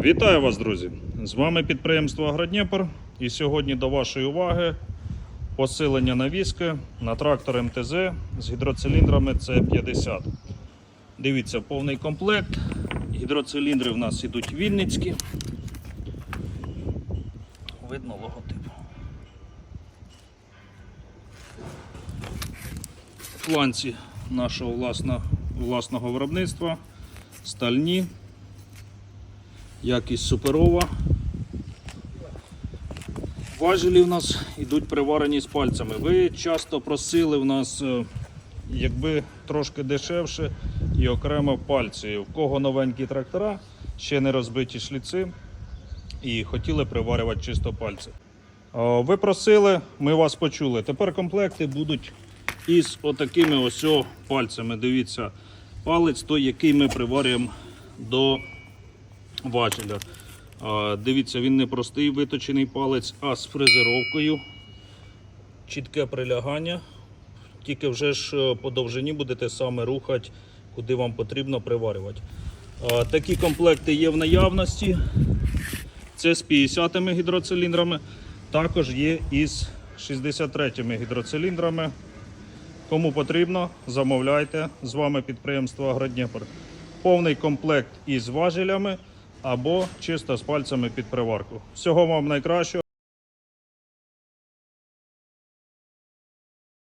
Вітаю вас, друзі! З вами підприємство Агродніпр. І сьогодні до вашої уваги посилення навіски на трактор МТЗ з гідроциліндрами С50. Дивіться, повний комплект. Гідроциліндри в нас ідуть вінницькі. Видно логотип. Фланці нашого власного, власного виробництва, стальні. Якість суперова. Важелі в нас йдуть приварені з пальцями. Ви часто просили в нас, е, якби трошки дешевше і окремо пальці. В кого новенькі трактора, ще не розбиті шліци і хотіли приварювати чисто пальці. Е, Ви просили, ми вас почули. Тепер комплекти будуть із отакими ось пальцями. Дивіться, палець той, який ми приварюємо до важеля. Дивіться, він не простий виточений палець, а з фрезеровкою. Чітке прилягання. Тільки вже ж е, по довжині будете саме рухати, куди вам потрібно приварювати. Такі комплекти є в наявності. Це з 50-ми гідроциліндрами. Також є із 63-ми гідроциліндрами. Кому потрібно, замовляйте. З вами підприємство Агродніпр. Повний комплект із важелями або чисто з пальцями під приварку. Всього вам найкращого.